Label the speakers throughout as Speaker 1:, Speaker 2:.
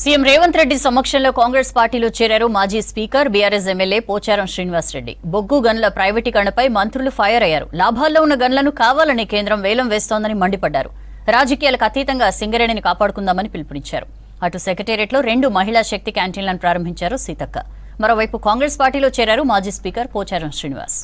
Speaker 1: CM Revanth Reddy సమక్షంలో కాంగ్రెస్ పార్టీలో చేరారు మాజీ speaker BRS MLA Pocharam Srinivas Reddy. బొగ్గు గన్ల ప్రైవేటీకరణపై మంత్రులు ఫైర్ అయ్యారు. లాభాల్లో ఉన్న గన్లను కావాలని కేంద్రం వేలం వేస్తోందని మండిపడ్డారు. రాజకీయాలకు అతీతంగా సింగరేణిని కాపాడుకుందామని పిలుపునిచ్చారు. అటు సెక్రటేరియట్లో రెండు మహిళా శక్తి క్యాంటీన్లను ప్రారంభించారు సీతక్క. మరోవైపు కాంగ్రెస్ పార్టీలో చేరారు మాజీ స్పీకర్ పోచారం శ్రీనివాస్.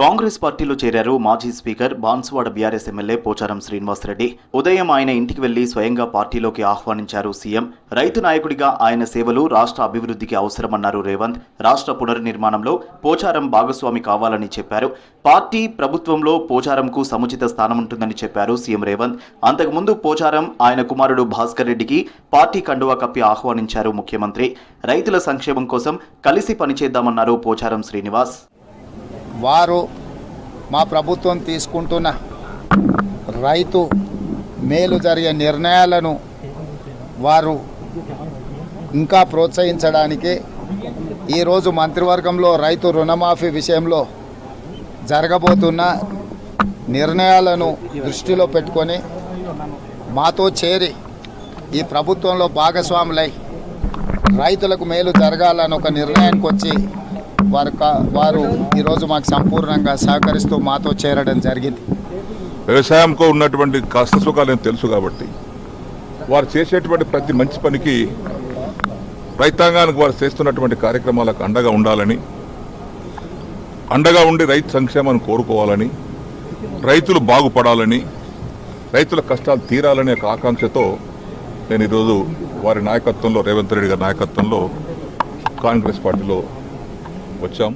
Speaker 2: కాంగ్రెస్ పార్టీలో చేరారు మాజీ speaker Banswada BRS MLA Pocharam Srinivasa Reddy. ఉదయం ఆయన ఇంటికి వెళ్ళి స్వయంగా పార్టీలోకి ఆహ్వానించారు సీఎం. రైతు నాయకుడిగా ఆయన సేవలు రాష్ట్ర అభివృద్ధికి అవసరమన్నారు రేవంత్. రాష్ట్ర పునర్నిర్మాణంలో పోచారం భాగస్వామి కావాలని చెప్పారు. పార్టీ ప్రభుత్వంలో పోచారంకు సముచిత స్థానం ఉంటుందని చెప్పారు సీఎం రేవంత్. అంతకుముందు పోచారం ఆయన కుమారుడు భాస్కర్ రెడ్డికి పార్టీ కండువా కప్పి ఆహ్వానించారు ముఖ్యమంత్రి. రైతుల సంక్షేమం కోసం కలిసి పనిచేద్దామన్నారు పోచారం శ్రీనివాస్.
Speaker 3: వారు మా ప్రభుత్వం తీసుకుంటున్న రైతు మేలు జరిగే నిర్ణయాలను వారు ఇంకా ప్రోత్సహించడానికి ఈరోజు మంత్రివర్గంలో రైతు రుణమాఫీ విషయంలో జరగబోతున్న నిర్ణయాలను దృష్టిలో పెట్టుకొని మాతో చేరి ఈ ప్రభుత్వంలో భాగస్వాములై రైతులకు మేలు జరగాలని ఒక నిర్ణయానికి వచ్చి వారు కా- వారు ఈరోజు మాకు సంపూర్ణంగా సహకరిస్తూ మాతో చేరడం జరిగింది.
Speaker 4: వ్యవసాయంకు ఉన్నటువంటి కష్ట సుఖాలు తెలుసు కాబట్టి వారు చేసేటువంటి ప్రతి మంచి పనికి రైతాంగానికి వారు చేస్తున్నటువంటి కార్యక్రమాలకు అండగా ఉండాలని అండగా ఉండి రైతు సంక్షేమాన్ని కోరుకోవాలని రైతులు బాగుపడాలని రైతుల కష్టాలు తీరాలనే ఒక ఆకాంక్షతో నేను ఈరోజు వారి నాయకత్వంలో రేవంత్ రెడ్డి గారి నాయకత్వంలో కాంగ్రెస్ పార్టీలో వచ్చాం.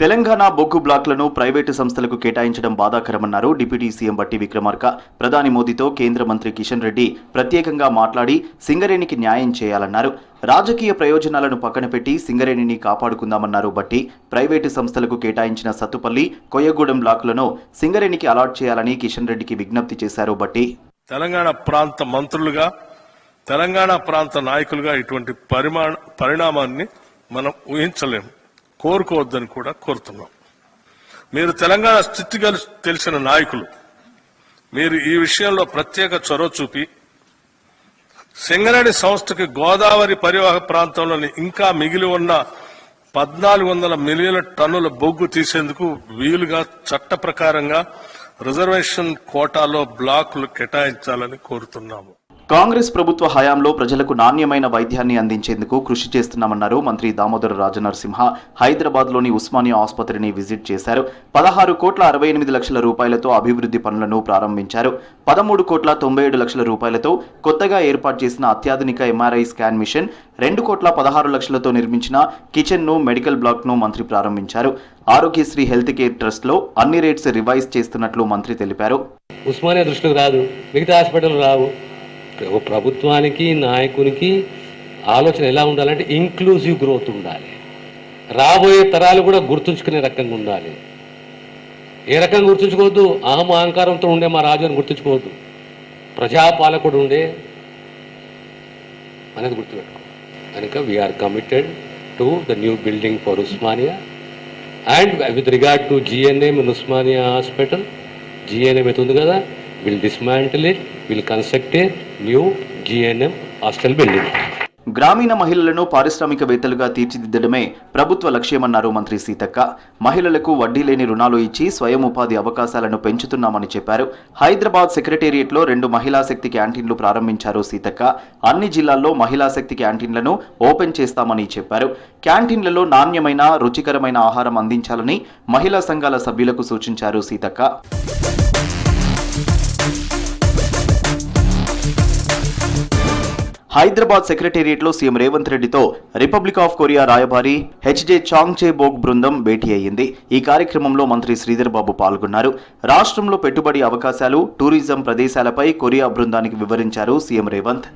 Speaker 2: తెలంగాణ బొగ్గు బ్లాక్లను ప్రైవేటు సంస్థలకు కేటాయించడం బాధాకరమన్నారు డిప్యూటీ సీఎం బట్టి విక్రమార్క. ప్రధాని మోదీతో కేంద్ర మంత్రి కిషన్ రెడ్డి ప్రత్యేకంగా మాట్లాడి సింగరేణికి న్యాయం చేయాలన్నారు. రాజకీయ ప్రయోజనాలను పక్కన పెట్టి సింగరేణిని కాపాడుకుందామన్నారు బట్టి ప్రైవేటు సంస్థలకు కేటాయించిన సత్తుపల్లి కొయ్యగూడెం బ్లాకులను సింగరేణికి అలాట్ చేయాలని కిషన్ రెడ్డికి విజ్ఞప్తి చేశారు బట్టి.
Speaker 5: తెలంగాణ ప్రాంత మంత్రులుగా తెలంగాణ ప్రాంత నాయకులుగా ఇటువంటి పరిమాణ పరిణామాన్ని మనం ఊహించలేము. కోరుకోవద్దని కూడా కోరుతున్నాం. మీరు తెలంగాణ స్థితిగతులు తెలిసిన నాయకులు మీరు ఈ విషయంలో ప్రత్యేక చొరవ చూపి సింగరేణి సంస్థకి గోదావరి పరివాహ ప్రాంతంలోని ఇంకా మిగిలి ఉన్న పద్నాలుగు వందల మిలియన్ల టన్నుల బొగ్గు తీసేందుకు వీలుగా చట్ట ప్రకారంగా రిజర్వేషన్ కోటాలో బ్లాకులు కేటాయించాలని కోరుతున్నాము.
Speaker 2: కాంగ్రెస్ ప్రభుత్వ హయాంలో ప్రజలకు నాణ్యమైన వైద్యాన్ని అందించేందుకు కృషి చేస్తున్నామన్నారు మంత్రి దామోదర రాజనరసింహ. హైదరాబాద్లోని ఉస్మానియా ఆసుపత్రిని విజిట్ చేశారు. పదహారు కోట్ల అరవై ఎనిమిది లక్షల రూపాయలతో అభివృద్ధి పనులను ప్రారంభించారు. పదమూడు కోట్ల తొంభై ఏడు లక్షల రూపాయలతో కొత్తగా ఏర్పాటు చేసిన అత్యాధునిక ఎంఆర్ఐ స్కాన్ మిషన్ రెండు కోట్ల పదహారు లక్షలతో నిర్మించిన కిచెన్ను మెడికల్ బ్లాక్ను మంత్రి ప్రారంభించారు. ఆరోగ్యశ్రీ హెల్త్ కేర్ ట్రస్ట్లో అన్ని రేట్స్ రివైజ్ చేస్తున్నట్లు మంత్రి తెలిపారు.
Speaker 6: ఉస్మానియా దృష్టికి రాదు మిగతా హాస్పిటల్ రావు. ఒక ప్రభుత్వానికి నాయకునికి ఆలోచన ఎలా ఉండాలంటే ఇంక్లూజివ్ గ్రోత్ ఉండాలి. రాబోయే తరాలు కూడా గుర్తుంచుకునే రకంగా ఉండాలి. ఏ రకంగా గుర్తుంచుకోవద్దు? అహం అహంకారంతో ఉండే మా రాజు అని గుర్తుంచుకోవద్దు. ప్రజాపాలకుడు ఉండే అనేది గుర్తుపెట్టుకో కనుక we're committed to the new building for Osmania and with regard to GNM Osmania hospital GNM అయితే ఉంది కదా? Will dismantle it will construct new GNM hostel building
Speaker 2: గ్రామీణ మహిళలను పారిశ్రామికవేత్తలుగా తీర్చిదిద్దడమే ప్రభుత్వ లక్ష్యమన్నారు మంత్రి సీతక్క. మహిళలకు వడ్డీ లేని రుణాలు ఇచ్చి స్వయం ఉపాధి అవకాశాలను పెంచుతున్నామని చెప్పారు. హైదరాబాద్ సెక్రటేరియట్లో రెండు మహిళా శక్తి క్యాంటీన్లు ప్రారంభించారు సీతక్క. అన్ని జిల్లాల్లో మహిళా శక్తి క్యాంటీన్లను ఓపెన్ చేస్తామని చెప్పారు. క్యాంటీన్లలో నాణ్యమైన రుచికరమైన ఆహారం అందించాలని మహిళా సంఘాల సభ్యులకు సూచించారు సీతక్క. హైదరాబాద్ సెక్రటేరియట్లో సీఎం రేవంత్ రెడ్డితో రిపబ్లిక్ ఆఫ్ కొరియా రాయబారి హెచ్జే చాంగ్చే బోగ్ బృందం భేటీ అయ్యింది. ఈ కార్యక్రమంలో మంత్రి శ్రీధర్ బాబు పాల్గొన్నారు. రాష్ట్రంలో పెట్టుబడి అవకాశాలు టూరిజం ప్రదేశాలపై కొరియా బృందానికి వివరించారు సీఎం రేవంత్.